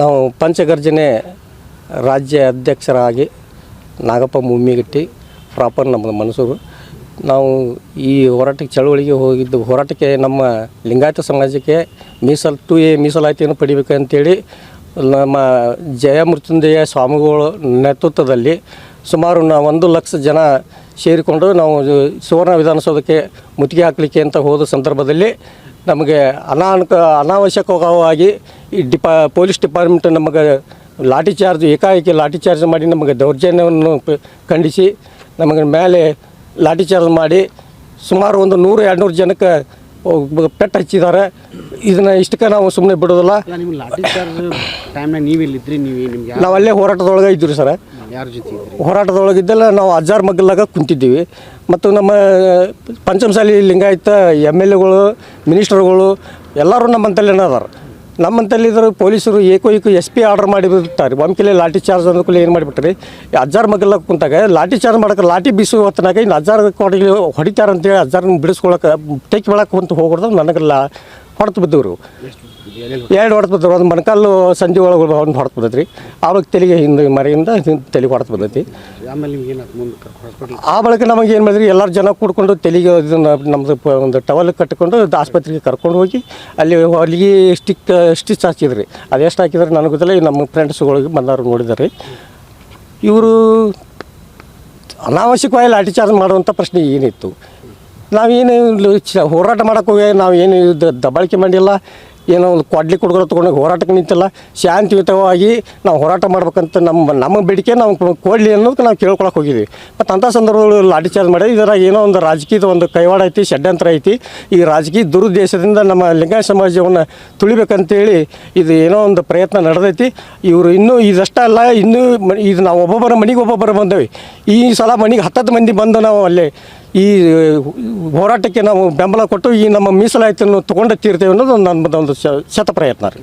ನಾವು ಪಂಚಗರ್ಜನೆ ರಾಜ್ಯ ಅಧ್ಯಕ್ಷರಾಗಿ ನಾಗಪ್ಪ ಮುಮ್ಮಿಗಟ್ಟಿ, ಪ್ರಾಪರ್ ನಮ್ಮದು ಮನಸೂರು. ನಾವು ಈ ಹೋರಾಟಕ್ಕೆ ಚಳುವಳಿಗೆ ಹೋಗಿದ್ದು, ಹೋರಾಟಕ್ಕೆ ನಮ್ಮ ಲಿಂಗಾಯತ ಸಮಾಜಕ್ಕೆ ಮೀಸಲು ಟು ಎ ಮೀಸಲಾತಿಯನ್ನು ಪಡಿಬೇಕಂತೇಳಿ ನಮ್ಮ ಜಯಮೃತ್ಯುಂಜಯ ಸ್ವಾಮಿಗಳ ನೇತೃತ್ವದಲ್ಲಿ ಸುಮಾರು ನಾ ಒಂದು ಲಕ್ಷ ಜನ ಸೇರಿಕೊಂಡು ನಾವು ಸುವರ್ಣ ವಿಧಾನಸೌಧಕ್ಕೆ ಮುತ್ತಿಗೆ ಹಾಕಲಿಕ್ಕೆ ಅಂತ ಹೋದ ಸಂದರ್ಭದಲ್ಲಿ ನಮಗೆ ಅನಾನುಕ ಅನಾವಶ್ಯಕವಾಗಿ ಈ ಡಿಪಾ ಪೊಲೀಸ್ ಡಿಪಾರ್ಟ್ಮೆಂಟ್ ನಮಗೆ ಲಾಠಿ ಚಾರ್ಜ್ ಏಕಾಏಕಿ ಲಾಠಿ ಚಾರ್ಜ್ ಮಾಡಿ ನಮಗೆ ದೌರ್ಜನ್ಯವನ್ನು ಖಂಡಿಸಿ ನಮಗೆ ಮೇಲೆ ಲಾಠಿ ಚಾರ್ಜ್ ಮಾಡಿ ಸುಮಾರು ಒಂದು ನೂರು ಎರಡುನೂರು ಜನಕ್ಕೆ ಒಬ್ಬ ಪೆಟ್ಟು ಹಚ್ಚಿದ್ದಾರೆ. ಇದನ್ನು ಇಷ್ಟಕ್ಕೆ ನಾವು ಸುಮ್ಮನೆ ಬಿಡೋದಿಲ್ಲ. ನಾವು ಅಲ್ಲೇ ಹೋರಾಟದೊಳಗೆ ಇದ್ದೀವಿ ಸರ್. ಯಾರ ಜೊತೆ ಇದ್ರಿ? ಹೋರಾಟದೊಳಗಿದ್ದೆಲ್ಲ ನಾವು ಅಜ್ಜಾರ್ ಮಗ್ಗಲಾಗ ಕುಂತಿದ್ದೀವಿ. ಮತ್ತು ನಮ್ಮ ಪಂಚಮಸಾಲಿ ಲಿಂಗಾಯತ ಎಂ ಎಲ್ ಎಗಳು ಮಿನಿಸ್ಟರ್ಗಳು ಎಲ್ಲರೂ ನಮ್ಮಂತಲ್ಲೇ ಅದಾರ ನಮ್ಮಂತಲ್ಲಿ ಇದ್ರು ಪೊಲೀಸರು ಏಕೋ ಏಕೋ ಎಸ್ ಪಿ ಆರ್ಡರ್ ಮಾಡಿ ಬಿಡ್ತಾರೆ. ಒಮ್ಮೆಲೆ ಲಾಠಿ ಚಾರ್ಜ್ ಅಂದ್ಕೂಲೆ ಏನು ಮಾಡಿಬಿಟ್ರಿ? ಅಜ್ಜಾರ್ ಮಗ್ಗಲಾಗ ಕುಂತಾಗ ಲಾಠಿ ಚಾರ್ಜ್ ಮಾಡೋಕೆ ಲಾಠಿ ಬೀಸು ಹೊತ್ತನಾಗ ಇನ್ನು ಅಜ್ಜಾರ್ ಕೊಡಲಿ ಹೊಡಿತಾರೆ ಅಂತೇಳಿ ಅಜ್ಜಾರನ್ನ ಬಿಡಿಸ್ಕೊಳಕ್ಕೆ ಟೇಕ್ ಬೆಳಕ್ಕೆ ಕುಂತು ಹೋಗೋದು ನನಗೆಲ್ಲ ಹೊಡೆತು ಬಿದ್ದವರು. ಎರಡು ಹೊಡೆದು ಬಿದ್ದರು ಒಂದು ಮೊಣಕಾಲು ಸಂಜೆ ಒಳಗೆ ಒಂದು ಹೊಡೆದು ಬಿದ್ದೈತಿ ರೀ ಆವಾಗ ತೆಲಿಗೆ ಹಿಂದೆ ಮರೆಯಿಂದ ಹಿಂದೆ ತೆಲಿಗೆ ಹೊಡೆದು ಬರ್ತೈತಿ ಆಮೇಲೆ ನಿಮ್ಗೆ ಏನಾಯ್ತು ಮುಂದೆ ಆ ಬಳಿಕ ನಮಗೆ ಏನು ಮಾಡಿದ್ರಿ ಎಲ್ಲರೂ ಜನ ಕೂಡ್ಕೊಂಡು ತಲೆಗೆ ಇದನ್ನ ನಮ್ಮದು ಒಂದು ಟವಲ್ ಕಟ್ಟಿಕೊಂಡು ಆಸ್ಪತ್ರೆಗೆ ಕರ್ಕೊಂಡು ಹೋಗಿ ಅಲ್ಲಿ ಹೊಲಿಗೆ ಸ್ಟಿಕ್ ಸ್ಟಿಚ್ ಹಾಕಿದ್ರಿ. ಎಷ್ಟು ಹಾಕಿದ್ರೆ ನನಗೆ ಗೊತ್ತಿಲ್ಲ. ನಮ್ಮ ಫ್ರೆಂಡ್ಸ್ಗಳಿಗೆ ಬಂದವರು ನೋಡಿದ್ದಾರೆ ಇವರು ಅನಾವಶ್ಯಕವಾಗಿ ಲಾಠಿ ಚಾರ್ಜ್ ಮಾಡುವಂಥ ಪ್ರಶ್ನೆ ಏನಿತ್ತು. ನಾವೇನು ಹೋರಾಟ ಮಾಡೋಕೆ ಹೋಗಿ ನಾವು ಏನು ಇದು ದಬ್ಬಾಳಿಕೆ ಮಾಡಿಲ್ಲ. ಏನೋ ಒಂದು ಕೊಡ್ಲಿ ಕುಡ್ಗಳು ತೊಗೊಂಡು ಹೋರಾಟಕ್ಕೆ ನಿಂತಿಲ್ಲ. ಶಾಂತಿಯುತವಾಗಿ ನಾವು ಹೋರಾಟ ಮಾಡ್ಬೇಕಂತ ನಮ್ಮ ನಮ್ಮ ಬೇಡಿಕೆ ನಾವು ಕೊಡಲಿ ಅನ್ನೋದಕ್ಕೆ ನಾವು ಕೇಳ್ಕೊಳಕ್ಕೆ ಹೋಗಿದ್ವಿ. ಮತ್ತು ಅಂಥ ಸಂದರ್ಭದಲ್ಲಿ ಲಾಠಿ ಚಾರ್ಜ್ ಮಾಡಿ ಇದರ ಏನೋ ಒಂದು ರಾಜಕೀಯದ ಒಂದು ಕೈವಾಡ ಐತಿ, ಷಡ್ಯಂತ್ರ ಐತಿ. ಈ ರಾಜಕೀಯ ದುರುದ್ದೇಶದಿಂದ ನಮ್ಮ ಲಿಂಗಾಯತ ಸಮಾಜವನ್ನು ತುಳಿಬೇಕಂತೇಳಿ ಇದು ಏನೋ ಒಂದು ಪ್ರಯತ್ನ ನಡೆದೈತಿ. ಇವರು ಇನ್ನೂ ಇದಷ್ಟಲ್ಲ ಇನ್ನೂ ಮ- ಇದು ನಾವು ಒಬ್ಬೊಬ್ಬರ ಮನೆಗೆ ಒಬ್ಬೊಬ್ಬರು ಬಂದವಿ. ಈ ಸಲ ಮನೆಗೆ ಹತ್ತತ್ತು ಮಂದಿ ಬಂದು ನಾವು ಅಲ್ಲೇ ಈ ಹೋರಾಟಕ್ಕೆ ನಾವು ಬೆಂಬಲ ಕೊಟ್ಟು ಈ ನಮ್ಮ ಮೀಸಲಾತಿಯನ್ನು ತೊಗೊಂಡು ತೀರ್ತೇವೆ ಅನ್ನೋದು ನಮ್ಮದೊಂದು ಶತ ಪ್ರಯತ್ನ ರೀ.